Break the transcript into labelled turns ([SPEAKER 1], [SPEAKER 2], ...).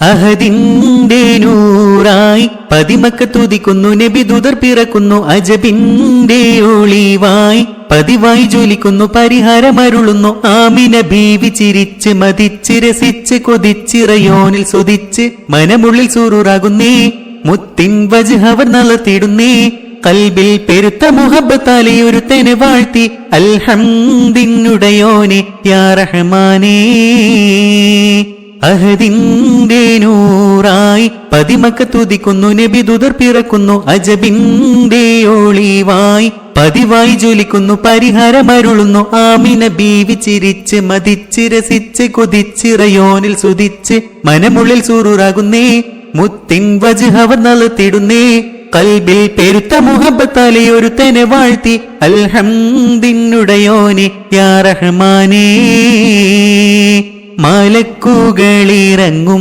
[SPEAKER 1] അഹദിന്റെ നൂറായി പതിമക്ക തുതിക്കുന്നു നബി ദുതർ പിറക്കുന്നു അജബിന്റെ ഒളിവായി പതിവായി ജോലിക്കുന്നു പരിഹാരമരുളുന്നു ആമിന ബീവി ചിരിച്ച് മതിച്ച് രസിച്ച് കൊതിച്ചിറയോനിൽ സുതിച്ച് മനമുള്ളിൽ സൂറുറാകുന്നേ. മുത്തിൻ വജ്ഹവർ നളത്തിടുന്നേ കൽബിൽ പെരുത്ത മുഹബത്താലെ ഒരു തെനെ വാഴ്ത്തി അൽഹംദിനുടയോനെ യാ റഹ്മാനേ. അഹദിന്റെ നൂറായി പതിമക്ക തുതിക്കുന്നു നബി ദുതർ പിറക്കുന്നു അജബിന്റെ ഒളിവായി പതിവായി ജോലിക്കുന്നു പരിഹാരമരുളുന്നു ആമിന ബീവി ചിരിച്ച് മതിച്ച് രസിച്ച് കൊതിച്ചിറയോനിൽ സുതിച്ച് മനമുള്ളിൽ സൂറുറാകുന്നേ മുത്തിൻ വജുഹവ നളുത്തിടുന്നേ കൽബിൽ പെരുത്ത മുഹബത്താലെ തന്നെ വാഴ്ത്തി അൽഹംദിനുടയോനെ യാ റഹ്മാനേ. മലക്കുകളിറങ്ങും